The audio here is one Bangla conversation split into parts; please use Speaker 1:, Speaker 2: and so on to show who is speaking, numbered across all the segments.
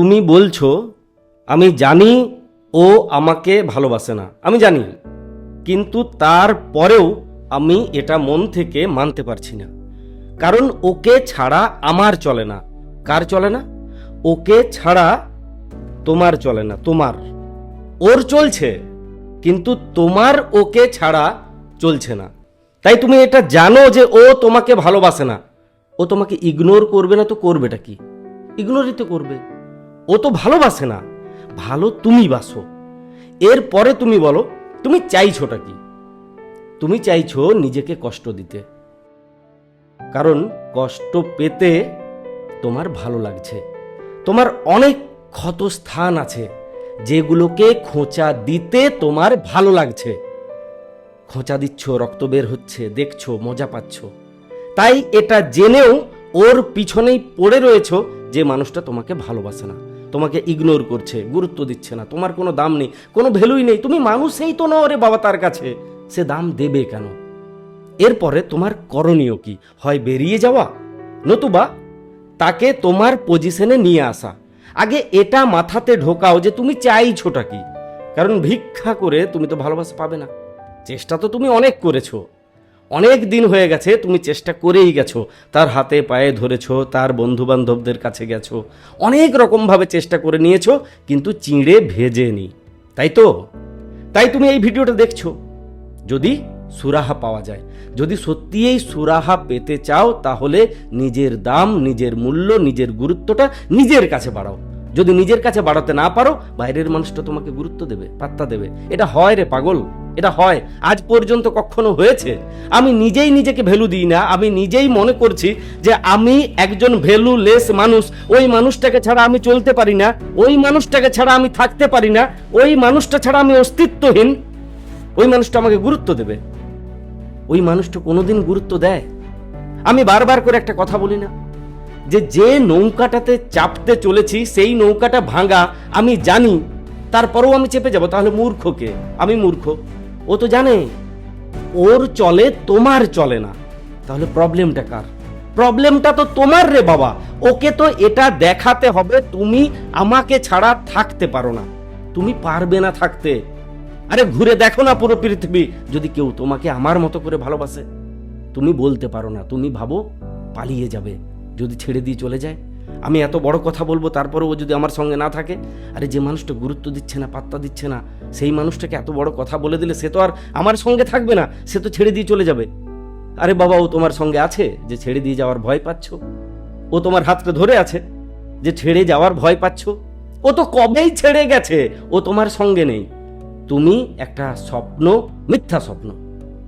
Speaker 1: তুমি বলছো, আমি জানি ও আমাকে ভালোবাসে না। আমি জানি, কিন্তু তারপরেও আমি এটা মন থেকে মানতে পারছি না। কারণ ওকে ছাড়া আমার চলে না। কার চলে না? ওকে ছাড়া তোমার চলে না, তোমার। ওর চলছে, কিন্তু তোমার ওকে ছাড়া চলছে না। তাই তুমি এটা জানো যে ও তোমাকে ভালোবাসে না। ও তোমাকে ইগনোর করবে না তো করবেটা কি? ইগনোরই তো করবে। ও তো ভালোবাসে না। ভালো তুমি বাসো। এরপরে তুমি বলো, তুমি চাইছোটা কি? তুমি চাইছো নিজেকে কষ্ট দিতে। কারণ কষ্ট পেতে তোমার ভালো লাগছে। তোমার অনেক ক্ষত স্থান আছে, যেগুলোকে খোঁচা দিতে তোমার ভালো লাগছে। খোঁচা দিচ্ছ, রক্ত বের হচ্ছে, দেখছ, মজা পাচ্ছ। তাই এটা জেনেও ওর পিছনেই পড়ে রয়েছো যে মানুষটা তোমাকে ভালোবাসে না। তোমাকে ইগনোর করছে, গুরুত্ব দিচ্ছে না, তোমার কোনো দাম নেই, কোনো ভ্যালুই নেই, তুমি মানুষই তো নও রে বাবা তার কাছে। সে দাম দেবে কেন? এরপরে তোমার করণীয় কি? হয় বেরিয়ে যাওয়া? নতুবা তাকে তোমার পজিশনে নিয়ে আসা। আগে এটা মাথাতে ঢোকাও যে তুমি চাইছোটা কি? কারণ ভিক্ষা করে তুমি তো ভালোবাসা পাবে না। চেষ্টা তো তুমি অনেক করেছ। অনেক দিন হয়ে গেছে, তুমি চেষ্টা করেই গেছো। তার হাতে পায়ে ধরেছো, তার বন্ধু বান্ধবদের কাছে গেছো। অনেক রকমভাবে চেষ্টা করে নিয়েছো, কিন্তু চিঁড়ে ভেজে নি তাই তো? তাই তুমি এই ভিডিওটা দেখছ। যদি সুরাহা পাওয়া যায়, যদি সত্যি এই সুরাহা পেতে চাও, তাহলে নিজের দাম, নিজের মূল্য, নিজের গুরুত্বটা নিজের কাছে বাড়াও। যদি নিজের কাছে বাড়াতে না পারো, বাইরের মানুষটা তোমাকে গুরুত্ব দেবে, পাত্তা দেবে। এটা হয় রে পাগল। এটা হয়। আজ পর্যন্ত কখনো হয়েছে। আমি নিজেই নিজেকে ভ্যালু দিই না। আমি নিজেই মনে করছি যে আমি একজন ভ্যালুলেস মানুষ। ওই মানুষটাকে ছাড়া আমি চলতে পারি না। ওই মানুষটাকে ছাড়া আমি থাকতে পারি না। ওই মানুষটা ছাড়া আমি অস্তিত্বহীন। ওই মানুষটা আমাকে গুরুত্ব দেবে। ওই মানুষটা কোনোদিন গুরুত্ব দেয়। আমি বারবার করে একটা কথা বলি না। যে যে নৌকাটাতে চাপতে চলেছি, সেই নৌকাটা ভাঙা আমি জানি। তারপরেও আমি চেপে যাব। তাহলে মূর্খকে। আমি মূর্খ। ও তো জানে, ওর চলে, তোমার চলে না। তাহলে প্রবলেমটা কার? প্রবলেমটা তো তোমার রে বাবা। ওকে তো এটা দেখাতে হবে, তুমি আমাকে ছাড়া থাকতে পারো না। তুমি পারবে না থাকতে। আরে ঘুরে দেখো না পুরো পৃথিবী। যদি কেউ তোমাকে আমার মতো করে ভালোবাসে, তুমি বলতে পারো না, তুমি ভাবো পালিয়ে যাবে, যদি ছেড়ে দিয়ে চলে যায়। আমি এত বড় কথা বলব তারপরে ও যদি আমার সঙ্গে না থাকে, আরে যে মানুষটা গুরুত্ব দিচ্ছে না, পাত্তা দিচ্ছে না সেই মানুষটাকে এত বড় কথা বলে দিলে সে তো আর আমার সঙ্গে থাকবে না, সে তো ছেড়ে দিয়ে চলে যাবে। আরে বাবা, ও তোমার সঙ্গে আছে যে ছেড়ে দিয়ে যাওয়ার ভয় পাচ্ছ? ও তোমার হাতটা ধরে আছে যে ছেড়ে যাওয়ার ভয় পাচ্ছ? ও তো কবেই ছেড়ে গেছে, ও তোমার সঙ্গে নেই। তুমি একটা স্বপ্ন, মিথ্যা স্বপ্ন,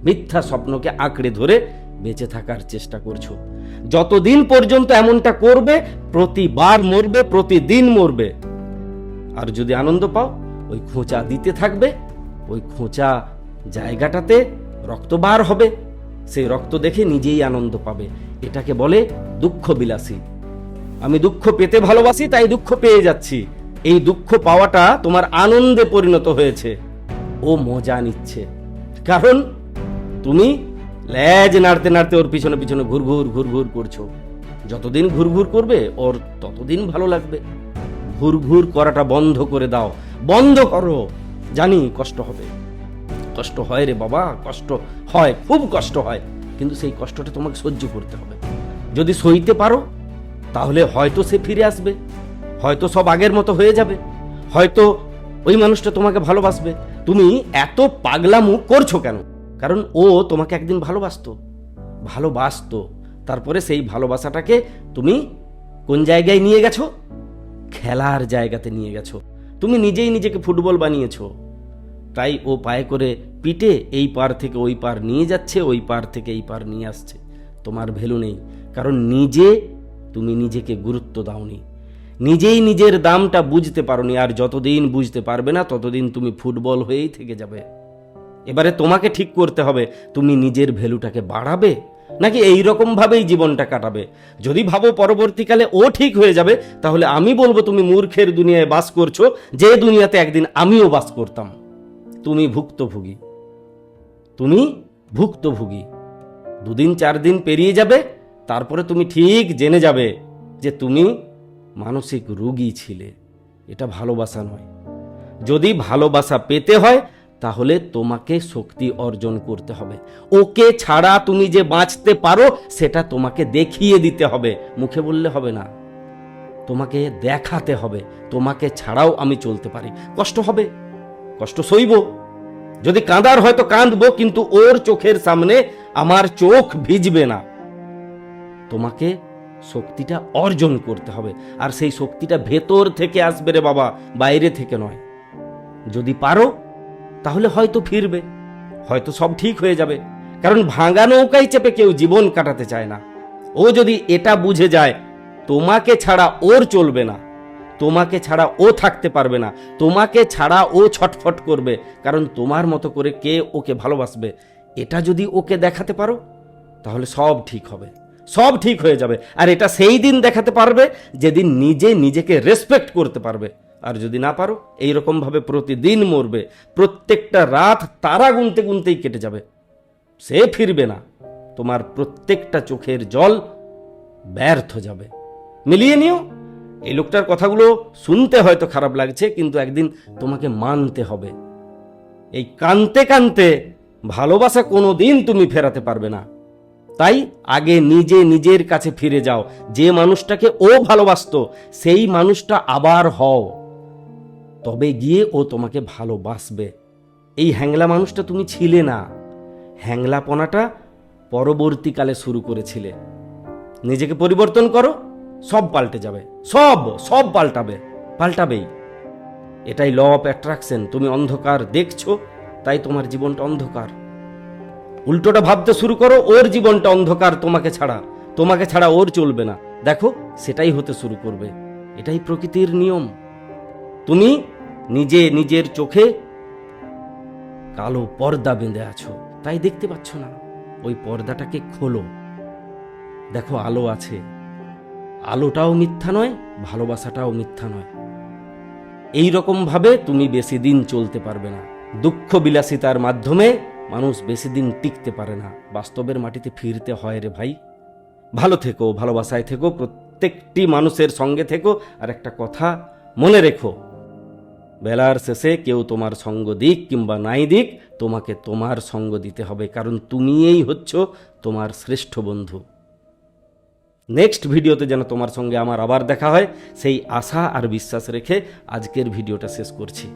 Speaker 1: মিথ্যা স্বপ্নকে আঁকড়ে ধরে বেঁচে থাকার চেষ্টা করছ। যতদিন পর্যন্ত এমনটা করবে, প্রতিবার মরবে, প্রতিদিন মরবে। আর যদি আনন্দ পাও ওই খোঁচা দিতে থাকবে, ওই খোঁচা জায়গাটাতে রক্ত বার হবে। সেই রক্ত দেখে নিজেই আনন্দ পাবে। এটাকে বলে দুঃখ বিলাসী আমি দুঃখ পেতে ভালোবাসি, তাই দুঃখ পেয়ে যাচ্ছি। এই দুঃখ পাওয়াটা তোমার আনন্দে পরিণত হয়েছে। ও মজা নিচ্ছে। কারণ তুমি ল্যাজ নাড়তে নাড়তে ওর পিছনে পিছনে ঘুরঘুর ঘুরঘুর করছ। যতদিন ঘুরঘুর করবে, ওর ততদিন ভালো লাগবে। ঘুরঘুর করাটা বন্ধ করে দাও। বন্ধ করো। জানি কষ্ট হবে। কষ্ট হয় রে বাবা, কষ্ট হয়, খুব কষ্ট হয়। কিন্তু সেই কষ্টটা তোমাকে সহ্য করতে হবে। যদি সইতে পারো, তাহলে হয়তো সে ফিরে আসবে। হয়তো সব আগের মতো হয়ে যাবে। হয়তো ওই মানুষটা তোমাকে ভালোবাসবে। তুমি এত পাগলামু করছ কেন? কারণ ও তোমাকে একদিন ভালোবাসতো। ভালোবাসতো। তারপরে সেই ভালোবাসাটাকে তুমি কোন জায়গায় নিয়ে গেছো? খেলার জায়গাতে নিয়ে গেছো। তুমি নিজেই নিজেকে ফুটবল বানিয়েছো। তাই ও পায়ে করে পিটে এই পার থেকে ওই পার নিয়ে যাচ্ছে, ওই পার থেকে এই পার নিয়ে আসছে। তোমার ভ্যালু নেই, কারণ নিজে তুমি নিজেকে গুরুত্ব দাওনি। নিজেই নিজের দামটা বুঝতে পারোনি, আর যতদিন বুঝতে পারবে না, ততদিন তুমি ফুটবল হয়েই থেকে যাবে। এবারে তোমাকে ঠিক করতে হবে, তুমি নিজের ভ্যালুটাকে বাড়াবে। নাকি এই রকম ভাবেই জীবনটা কাটাবে? যদি ভাবো পরবর্তীকালে ও ঠিক হয়ে যাবে, তাহলে আমি বলব তুমি মূর্খের দুনিয়ায় বাস করছ, যে দুনিয়াতে একদিন আমিও বাস করতাম। তুমি ভুক্তভোগী। তুমি ভুক্তভোগী। দুদিন চার দিন পেরিয়ে যাবে, তারপরে তুমি ঠিক জেনে যাবে যে তুমি মানসিক রোগী ছিলে। এটা ভালোবাসা নয়। যদি ভালোবাসা পেতে হয় তাহলে তোমাকে শক্তি অর্জন করতে হবে। ওকে ছাড়া তুমি যে বাঁচতে পারো, সেটা তোমাকে দেখিয়ে দিতে হবে। মুখে বললে হবে না। তোমাকে দেখাতে হবে। তোমাকে ছাড়াও আমি চলতে পারি। কষ্ট হবে। কষ্ট সইব। যদি কাঁদার হয়তো কাঁদবো, কিন্তু ওর চোখের সামনে আমার চোখ ভিজবে না। তোমাকে শক্তিটা অর্জন করতে হবে। আর সেই শক্তিটা ভেতর থেকে আসবে রে বাবা, বাইরে থেকে নয়। যদি পারো তাহলে হয়তো ফিরবে। হয়তো সব ঠিক হয়ে যাবে। কারণ ভাঙা নৌকায় চেপে কেউ জীবন কাটাতে চায় না। ও যদি এটা বুঝে যায়, তোমাকে ছাড়া ওর চলবে না। তোমাকে ছাড়া ও থাকতে পারবে না। তোমাকে ছাড়া ও ছটফট করবে। কারণ তোমার মতো করে কে ওকে ভালোবাসবে? এটা যদি ওকে দেখাতে পারো, তাহলে সব ঠিক হবে। সব ঠিক হয়ে যাবে। আর এটা সেই দিন দেখাতে পারবে, যেদিন নিজে নিজেকে রেসপেক্ট করতে পারবে। আর যদি না পারো, এইরকমভাবে প্রতিদিন মরবে। প্রত্যেকটা রাত তারা গুনতে গুনতেই কেটে যাবে। সে ফিরবে না। তোমার প্রত্যেকটা চোখের জল ব্যর্থ যাবে। মিলিয়ে নিও। এই লোকটার কথাগুলো শুনতে হয়তো খারাপ লাগছে, কিন্তু একদিন তোমাকে মানতে হবে। এই কানতে কানতে ভালোবাসা কোনো দিন তুমি ফেরাতে পারবে না। তাই আগে নিজে নিজের কাছে ফিরে যাও। যে মানুষটাকে ও ভালোবাসতো, সেই মানুষটা আবার হও। তবে গিয়ে ও তোমাকে ভালোবাসবে। এই হ্যাংলা মানুষটা তুমি ছিলে না। হ্যাংলাপনাটা পরবর্তীকালে শুরু করেছিলে। নিজেকে পরিবর্তন করো, সব পাল্টে যাবে। সব সব পাল্টাবে, পাল্টাবেই। এটাই ল অফ অ্যাট্রাকশন তুমি অন্ধকার দেখছ, তাই তোমার জীবনটা অন্ধকার। উল্টোটা ভাবতে শুরু করো, ওর জীবনটা অন্ধকার তোমাকে ছাড়া। তোমাকে ছাড়া ওর চলবে না। দেখো, সেটাই হতে শুরু করবে। এটাই প্রকৃতির নিয়ম। তুমি নিজে নিজের চোখে কালো পর্দা বেঁধে আছো। তাই দেখতে পাচ্ছ না? ওই পর্দাটাকে খোলো। দেখো, আলো আছে। আলোটাও মিথ্যা নয়, ভালোবাসাটাও মিথ্যা নয়। এই রকম ভাবে তুমি বেশি দিন চলতে পারবে না। দুঃখ বিলাসিতার মাধ্যমে মানুষ বেশি দিন টিকতে পারে না। বাস্তবের মাটিতে ফিরতে হয় রে ভাই। ভালো থেকো, ভালোবাসায় থেকো, প্রত্যেকটি মানুষের সঙ্গে থেকো। আর একটা কথা মনে রেখো বেলার শেষে কেউ তোমার সঙ্গ দিক কিংবা নাই দিক, তোমাকে তোমার সঙ্গ দিতে হবে, কারণ তুমিই হচ্ছ তোমার শ্রেষ্ঠ বন্ধু। নেক্সট ভিডিওতে যেন তোমার সঙ্গে আমার আবার দেখা হয়, সেই আশা আর বিশ্বাস রেখে আজকের ভিডিওটা শেষ করছি।